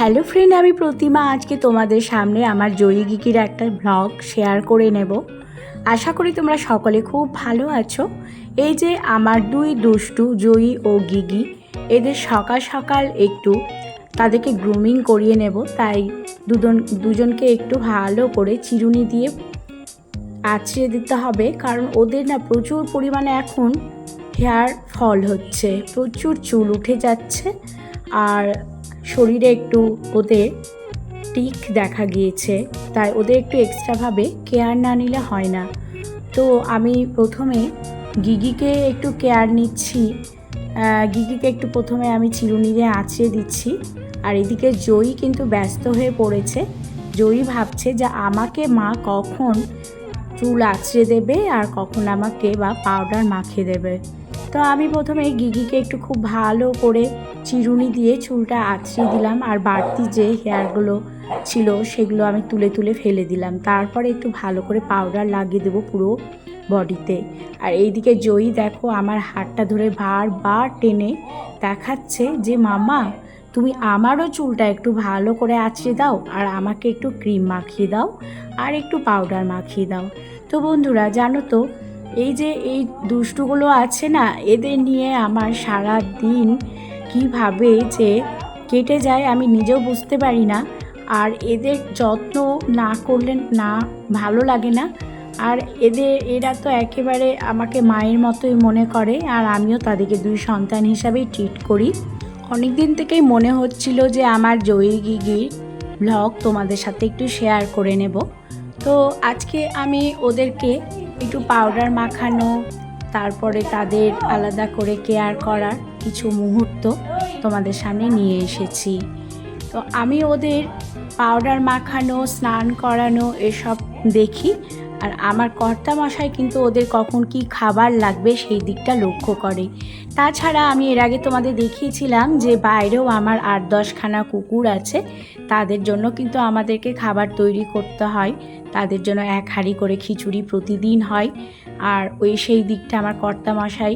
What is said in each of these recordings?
Hello friend আমি প্রতিমা। আজকে তোমাদের সামনে আমার জয়ী গিকির একটা ব্লগ শেয়ার করে নেব। আশা করি তোমরা সকলে খুব ভালো আছো। এই যে আমার দুই দুষ্টু, জয়ী ও গিগি, এদের সকাল সকাল একটু তাদেরকে গ্রুমিং করিয়ে নেব। তাই দুজন, দুজনকে একটু ভালো করে চিরুনি দিয়ে আছড়ে দিতে হবে। কারণ ওদের না প্রচুর পরিমাণে এখন হেয়ার ফল হচ্ছে। প্রচুর চুল উঠে যাচ্ছে। আর শরীরে একটু ওদের টিক দেখা গিয়েছে, তাই ওদের একটু এক্সট্রাভাবে কেয়ার না নিলে হয় না। তো আমি প্রথমে গিগিকে একটু কেয়ার নিচ্ছি গিগিকে একটু প্রথমে আমি চিরুনি দিয়ে আঁচড়ে দিচ্ছি, আর এদিকে জয়ী কিন্তু ব্যস্ত হয়ে পড়েছে। জয়ী ভাবছে যে আমাকে মা কখন চুল আঁচড়ে দেবে আর কখন আমাকে বা পাউডার মাখিয়ে দেবে। তো আমি প্রথমে গিগিকে একটু খুব ভালো করে চিরুনি দিয়ে চুলটা আঁচড়ে দিলাম আর বাড়তি যে হেয়ারগুলো ছিল সেগুলো আমি তুলে তুলে ফেলে দিলাম। তারপরে একটু ভালো করে পাউডার লাগিয়ে দেবো পুরো বডিতে। আর এইদিকে জয়ী দেখো আমার হাতটা ধরে বারবার টেনে দেখাচ্ছে যে মামা তুমি আমারও চুলটা একটু ভালো করে আঁচড়ে দাও আর আমাকে একটু ক্রিম মাখিয়ে দাও আর একটু পাউডার মাখিয়ে দাও। তো বন্ধুরা, জানো তো, এই যে এই দুষ্টুগুলো আছে না, এদের নিয়ে আমার সারা দিন কীভাবে যে কেটে যায় আমি নিজেও বুঝতে পারি না। আর এদের যত্ন না করলে না ভালো লাগে না। আর এদের, এরা তো একেবারে আমাকে মায়ের মতোই মনে করে, আর আমিও তাদেরকে দুই সন্তান হিসাবেই ট্রিট করি। অনেক দিন থেকেই মনে হচ্ছিল যে আমার জয়ী গিগির ব্লগ তোমাদের সাথে একটু শেয়ার করে নেব। তো আজকে আমি ওদেরকে একটু পাউডার মাখানো, তারপরে তাদের আলাদা করে কেয়ার করার কিছু মুহূর্ত তোমাদের সামনে নিয়ে এসেছি। তো আমি ওদের পাউডার মাখানো, স্নান করানো এসব দেখি আর আমার কর্তা মশাই কিন্তু ওদের কখন কি খাবার লাগবে সেই দিকটা লক্ষ্য করে। তাছাড়া আমি এর আগে তোমাদের দেখিয়েছিলাম যে বাইরেও আমার আট দশখানা কুকুর আছে, তাদের জন্য কিন্তু আমাদেরকে খাবার তৈরি করতে হয়। তাদের জন্য এক হাঁড়ি করে খিচুড়ি প্রতিদিন হয়। আর ওই সেই দিকটা আমার কর্তা মশাই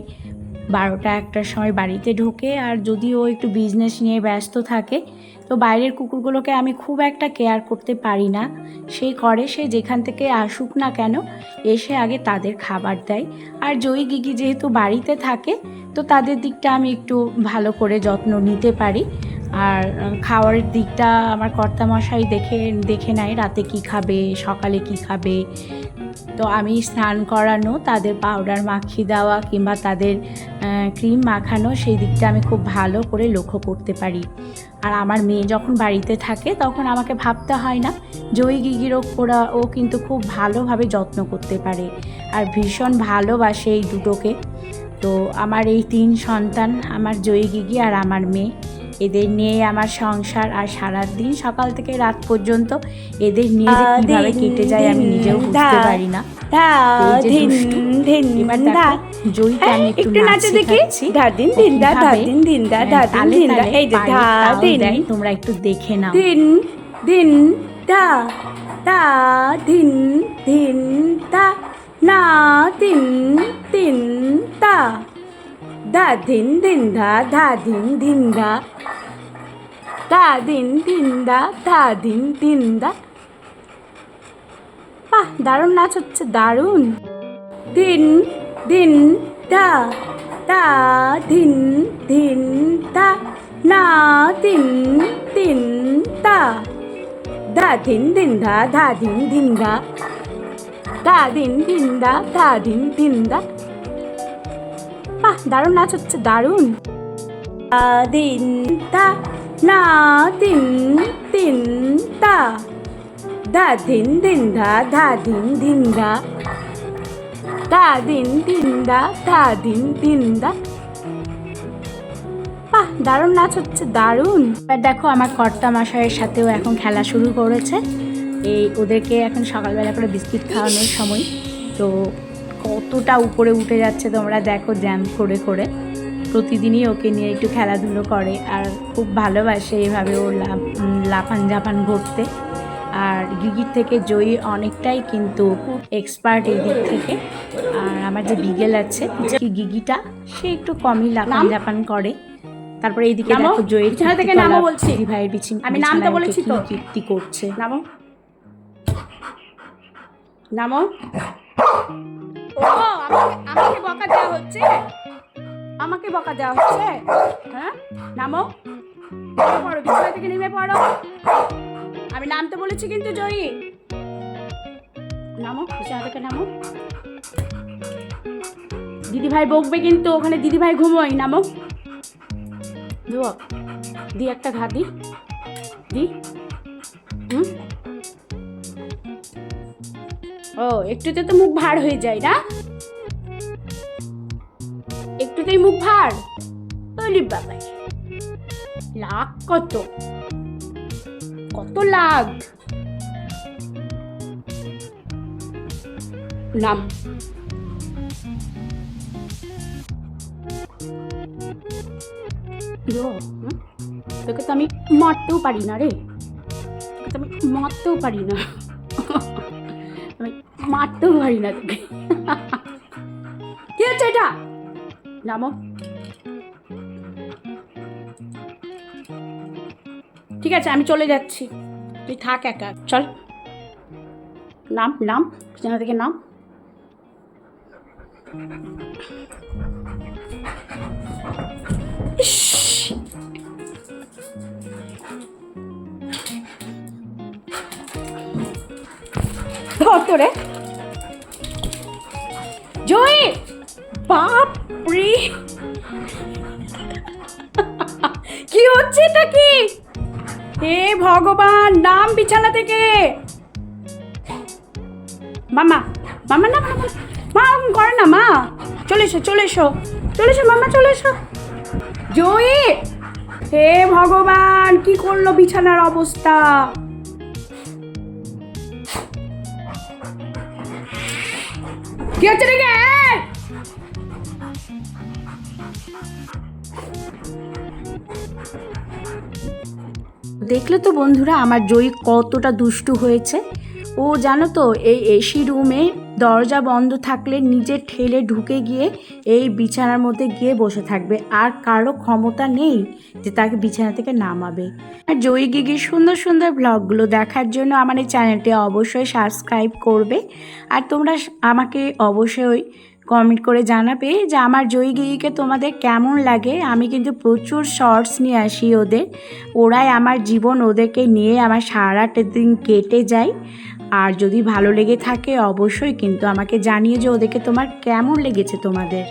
বারোটা একটার সময় বাড়িতে ঢোকে আর যদিও একটু বিজনেস নিয়ে ব্যস্ত থাকে তো বাইরের কুকুরগুলোকে আমি খুব একটা কেয়ার করতে পারি না। সে করে সে যেখান থেকে আসুক না কেন এসে আগে তাদের খাবার দেয়। আর জয়ী গিগি যেহেতু বাড়িতে থাকে তো তাদের দিকটা আমি একটু ভালো করে যত্ন নিতে পারি। আর উম, খাওয়ারের দিকটা আমার কর্তামশাই দেখে দেখে নেয় রাতে কি খাবে সকালে কি খাবে। তো আমি স্নান করানো, তাদের পাউডার মাখিয়ে দেওয়া কিংবা তাদের ক্রিম মাখানো, সেই দিকটা আমি খুব ভালো করে লক্ষ্য করতে পারি। আর আমার মেয়ে যখন বাড়িতে থাকে, তখন আমাকে ভাবতে হয় না জয়ী গিগিরও ওরা, ও কিন্তু খুব ভালোভাবে যত্ন করতে পারে। আর ভীষণ ভালোবাসে এই দুটোকে। তো আমার এই তিন সন্তান, আমার জয়ী গিগি আর আমার মেয়ে। এদের নিয়ে আমার সংসার আর সারা দিন সকাল থেকে রাত পর্যন্ত এদের নিয়ে যে কীভাবে কেটে যায় আমি নিজেও বুঝতে পারি না। হ্যাঁ, আমি একটু দেখি। ধা দিন দিন দা ধা দিন দিন দা না দিন দিন দা ধা ধিন ধিন দা ধা দিন দিন দা দা দিন দিন দা ধা দিন দিন দা বাহ দারুণ নাচ হচ্ছে, দারুণ. দিন দিন দা দা দিন দিন দা না দিন দিন দা দা দিন দিন দা ধা দিন দিন দা দা দিন দিন দা ধা দিন দিন দা বাহ, দারুণ নাচ হচ্ছে, দারুণ। দিন দা না, দিন দিন দা দা দিন দিন দা ধা দিন দিন দা দা দিন দিন দা ধা দিন দিন দা বাহ, দারুণ নাচ হচ্ছে, দারুণ। এবার দেখো আমার কর্তা মশাইয়ের সাথেও এখন খেলা শুরু করেছে। এই ওদেরকে এখন সকালবেলা করে বিস্কিট খাওয়ানোর সময়। তো কতটা উপরে উঠে যাচ্ছে তোমরা দেখো জ্যাম করে করে। প্রতিদিনই ওকে নিয়ে একটু খেলাধুলো করে আর খুব ভালোবাসে এভাবে ও লাফ- লাফান ঝাপান ঘুরতে আর গিগির থেকে জয়ী অনেকটাই কিন্তু এক্সপার্ট এই দিক থেকে। আর আমার যে বিগেল আছে গিগিটা সে একটু কমই লাফান ঝাপান করে। তারপরে এইদিকে। দেখো জয়ের বিছানা থেকে নামো বলছি। ভাইয়ের আমি উঠে বলেছি তো। কীর্তি করছে। নামো? নামো? ও, আমাকে বকা দেওয়া হচ্ছে? আমাকে বকা দেওয়া হচ্ছে? হ্যাঁ? নামো। নেমে পড়ো, বিছানা থেকে নেমে পড়ো। আমি নামতে বলেছি কিন্তু, জয়ী। নামো বিছানা থেকে নামো। দিদি ভাই বকবে কিন্তু, ওখানে দিদি ভাই ঘুমোই নামো। দুয়া দি একটা ঘা দি। দি। হুম? ও, একটুতে তো মুখ ভার হয়ে যায় না? একটুতেই মুখ ভার? বলি বাবাই। লাখ কত? কত লাখ? নাম। তোকে তো আমি মারতেও পারি না রে। তোকে তো আমি মারতেও পারি না। মারতেও পারি না তোকে। কি হচ্ছে এটা? নামো। ঠিক আছে, আমি চলে যাচ্ছি। তুই থাক একা। চল। নাম নাম, বিছানা থেকে নাম! ধর তোরে। জয়! বাপ রে! কি হচ্ছে এটা কি? হে ভগবান, নাম বিছানা থেকে। মামা মামা না, মামা, মা ওরকম করে না, মা। চলে এসো চলে এসো চলে এসো, মামা, চলে এসো। জয়ী! হে ভগবান, কি করল বিছানার অবস্থা? কি! দেখলে তো বন্ধুরা, আমার জয়ী কতটা দুষ্টু হয়েছে ও জানো তো, এই এসি রুমে দরজা বন্ধ থাকলে নিজে ঠেলে ঢুকে গিয়ে এই বিছানার মধ্যে গিয়ে বসে থাকবে। আর কারও ক্ষমতা নেই যে তাকে বিছানা থেকে নামাবে। আর জয়ী গিগির সুন্দর সুন্দর ব্লগগুলো দেখার জন্য আমার এই চ্যানেলটি অবশ্যই সাবস্ক্রাইব করবে। আর তোমরা আমাকে অবশ্যই কমেন্ট করে জানাবে যে আমার জয়ী গিগিকে তোমাদের কেমন লাগে। আমি কিন্তু প্রচুর শর্টস নিয়ে আসি ওদের। ওরাই আমার জীবন ওদেরকে নিয়ে আমার সারাটা দিন কেটে যায়। আর যদি ভালো লেগে থাকে অবশ্যই কিন্তু আমাকে জানিয়ে যে ওদেরকে তোমার কেমন লেগেছে তোমাদের।